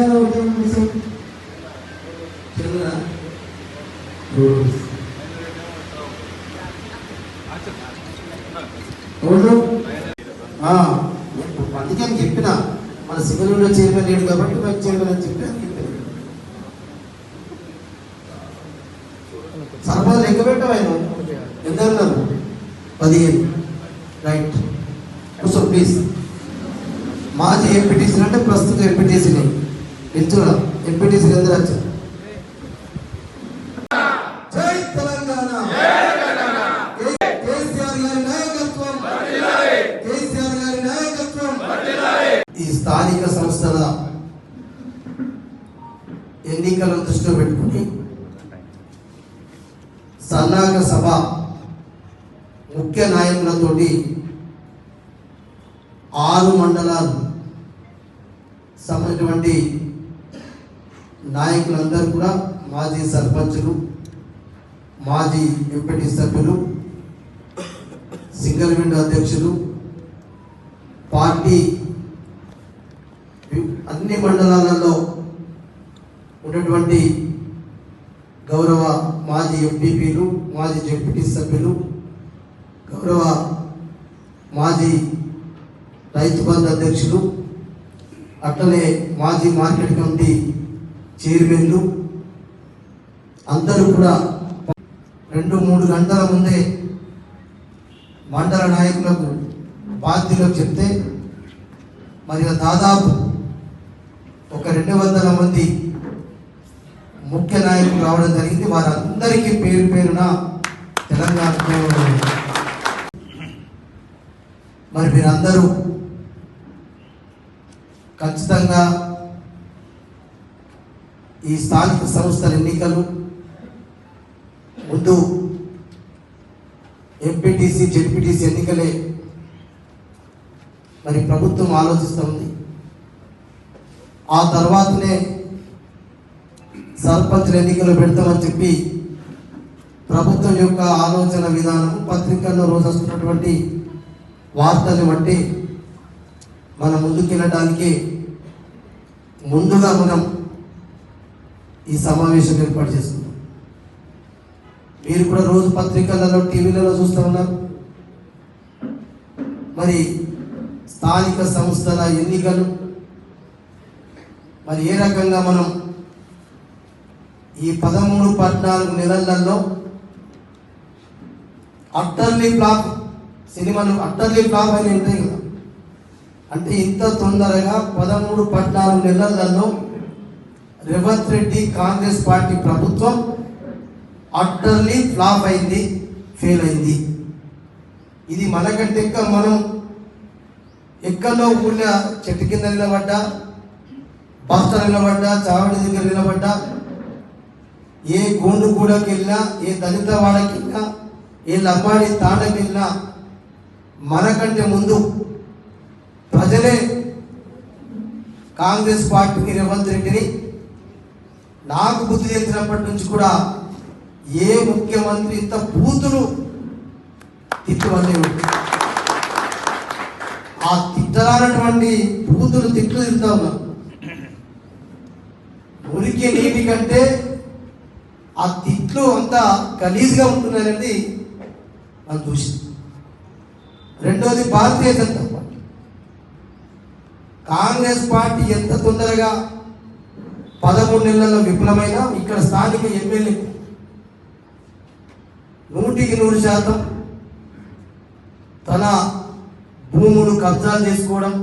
మంచిర్యాల ఉద్యోగం చేశారు చంద్ర రోడ్డు ఎవరు ఆ, అందుకే అని చెప్పిన. మన సివిల్లో చైర్మన్ లేడు కాబట్టి వైస్ చైర్మన్ అని చెప్పి అని చెప్పిన. సర్పంచ్ లెక్క పెట్టవాయను ఎంత ఉన్నారు పదిహేను. రైట్. కూర్చో ప్లీజ్ మాజీ ఎంపీటీసీ అంటే ప్రస్తుతం ఎంపీటీసీని. ఎంపీటీసీ అందరూ వచ్చారు గారి నాయకత్వం. ఈ స్థానిక సంస్థల ఎన్నికలను దృష్టిలో పెట్టుకుని సన్నాహక సభ ముఖ్య నాయకులతోటి ఆరు మండలాలు సంబంధించినటువంటి నాయకులందరూ కూడా మాజీ సర్పంచులు మాజీ ఎంపీటీ సభ్యులు సింగిల్ విండో అధ్యక్షులు పార్టీ అన్ని మండలాలలో ఉన్నటువంటి గౌరవ మాజీ ఎంపీపీలు మాజీ జెడ్పీటీ సభ్యులు గౌరవ మాజీ రైతు బంధు అధ్యక్షులు అట్లనే మాజీ మార్కెట్ కమిటీ చైర్మన్లు. అందరూ కూడా రెండు మూడు గంటల ముందే మండల నాయకులకు బాధ్యులకు చెప్తే మరి దాదాపు ఒక రెండు వందల మంది ముఖ్య నాయకులు రావడం జరిగింది. వారందరికీ పేరు పేరున తెలంగాణ మరి మీరందరూ ఖచ్చితంగా ఈ స్థానిక సంస్థల ఎన్నికలు ముందు ఎంపీటీసీ జెడ్పీటీసీ ఎన్నికలే మరి ప్రభుత్వం ఆలోచిస్తుంది ఆ తర్వాతనే సర్పంచుల ఎన్నికలు పెడతామని చెప్పి ప్రభుత్వం యొక్క ఆలోచన విధానం పత్రికల్లో రోజు వస్తున్నటువంటి వార్తలు బట్టి మనం ముందుకెళ్ళడానికి ముందుగా మనం ఈ సమావేశం ఏర్పాటు చేస్తున్నాం మీరు కూడా రోజు పత్రికలలో టీవీలలో చూస్తూ ఉన్నారు. మరి స్థానిక సంస్థల ఎన్నికలు మరి ఏ రకంగా మనం ఈ పదమూడు పద్నాలుగు నెలలలో అట్టర్లీ ఫ్లాప్ సినిమాలు అట్టర్లీ ఫ్లాప్ అని ఉంటాయి కదా. అంటే ఇంత తొందరగా పదమూడు పద్నాలుగు నెలలలో రేవంత్ రెడ్డి కాంగ్రెస్ పార్టీ ప్రభుత్వం అట్టర్లీ ఫ్లాప్ అయింది ఫెయిల్ అయింది. ఇది మనకంటే ఇంకా మనం ఎక్కడో కూడిన చెట్టు కింద నిలబడ్డా బస్తా నిలబడ్డా చావడి దగ్గర నిలబడ్డా ఏ గోండు కూడకి వెళ్ళినా ఏ దళిత వాడకి వెళ్ళినా ఏ లంబాడి తాండకి వెళ్ళినా మనకంటే ముందు ప్రజలే కాంగ్రెస్ పార్టీకి రేవంత్ రెడ్డిని నాకు బుద్ధి తెలిసినప్పటి నుంచి కూడా ఏ ముఖ్యమంత్రి ఇంత బూతులు తిట్టువలేవు ఆ తిట్టరానటువంటి బూతులు తిట్లు తింటా ఉన్నా ఉరికి నీటి కంటే ఆ తిట్లు అంతా గలీజ్గా ఉంటుందనేది మనం చూసింది రెండోది Bharatiya Janata party. Congress party ఎంత తొందరగా పదమూడు నెలల్లో విఫలమైన ఇక్కడ స్థానిక ఎమ్మెల్యే నూటికి నూరు శాతం తన భూములు కబ్జాలు చేసుకోవడం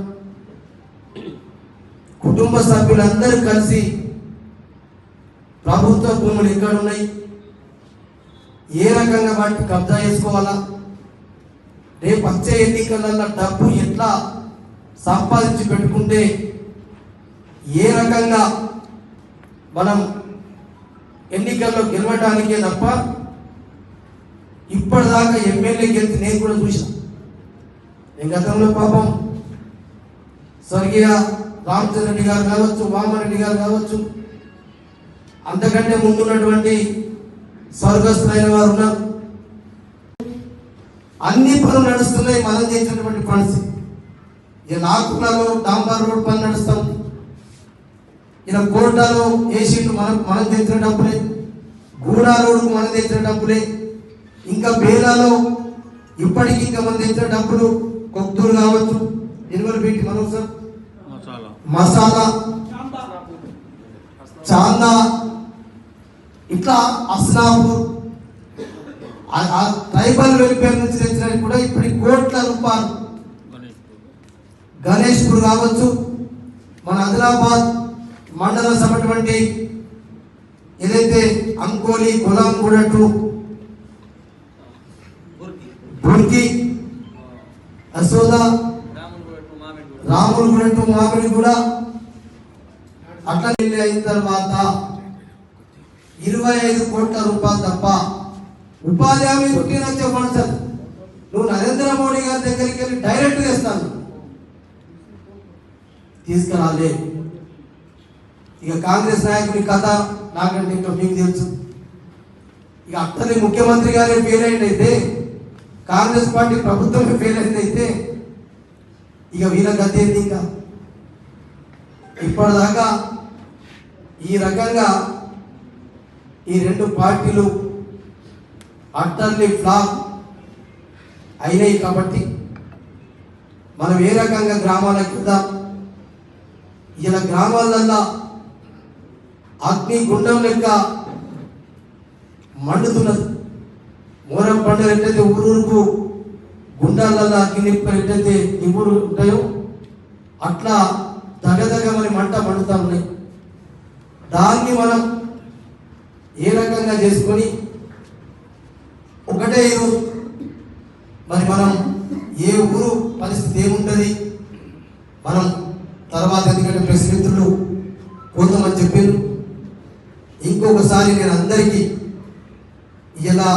కుటుంబ సభ్యులందరూ కలిసి ప్రభుత్వ భూములు ఎక్కడ ఉన్నాయి ఏ రకంగా వాటిని కబ్జా చేసుకోవాలా రేపు వచ్చే ఎన్నికలలో డబ్బు ఎట్లా సంపాదించి పెట్టుకుంటే ఏ రకంగా మనం ఎన్నికల్లో గెలవడానికే తప్ప ఇప్పటిదాకా ఎమ్మెల్యే గెలిచి నేను కూడా చూసిన నేను గతంలో పాపం స్వర్గీయ రామచంద్ర రెడ్డి గారు కావచ్చు వామారెడ్డి గారు కావచ్చు అంతకంటే ముందున్నటువంటి స్వర్గస్థులైన వారు ఉన్నారు. అన్ని పనులు నడుస్తున్నాయి మనం చేసినటువంటి పనులు. ఇక నాకులలో డాంబర్ రోడ్ పని నడుస్తాం. ఇలా కోటాలో వేసిండు మనం మనం తెచ్చిన డబ్బులే గూడా రోడ్డుకు మనం తెచ్చిన డబ్బులే ఇంకా బేలాలో ఇప్పటికి ఇంకా మనం తెచ్చిన డబ్బులు కొత్తూరు కావచ్చు. ఎనుగలు పెట్టి మనం సార్. మసాలా. చాందా. ఇట్లా అస్నాపూర్ ట్రైబల్ వెల్ఫేర్ నుంచి తెచ్చినవి కూడా ఇప్పుడు కోట్ల రూపాయలు. గణేష్ గణేష్పూర్ కావచ్చు. మన ఆదిలాబాద్. మండల సభటువంటి ఏదైతే అంకోలి గులాంగూడ కూడట్టు బుర్కి అసోద రాములగూడ టు మామిడి కూడా అట్లా అయిన తర్వాత ఇరవై ఐదు కోట్ల రూపాయలు తప్ప ఉపాధి హామీ పుట్టిన చెప్పండి సార్ నువ్వు నరేంద్ర మోడీ గారి దగ్గరికి వెళ్ళి డైరెక్ట్గా చేస్తాను తీసుకురాలే. ఇక కాంగ్రెస్ నాయకుడి కథ నాకంటే ఇంకా మీకు తెలుసు. ఇక అత్తని ముఖ్యమంత్రి గారే ఫెయిల్ అయిందైతే కాంగ్రెస్ పార్టీ ప్రభుత్వమే ఫెయిల్ అయిందైతే ఇక వీళ్ళ గత ఏంది ఇంకా? ఇప్పటిదాకా ఈ రకంగా ఈ రెండు పార్టీలు అట్టర్లీ ఫ్లాప్ అయినాయి కాబట్టి మనం ఏ రకంగా గ్రామాలకు వెళ్దాం? ఇలా గ్రామాలల్లో అగ్ని గుండం లెక్క మండుతున్నది మోరం పండుగ ఎట్లయితే ఊరూరుకు గుండాలలో అగ్ని నిప్పులు ఎట్లయితే నిప్పులు ఉంటాయో అట్లా దగదగమని మంట మండుతా ఉన్నాయి. దాన్ని మనం ఏ రకంగా చేసుకొని ఒకటే ఇరు మరి మనం ఏ ఊరు పరిస్థితి ఏముంటుంది? మనం తర్వాత ఎందుకంటే ప్రెస్ మిత్రులు కొంతమంది చెప్పారు ఇంకొకసారి నేను అందరికీ ఇలా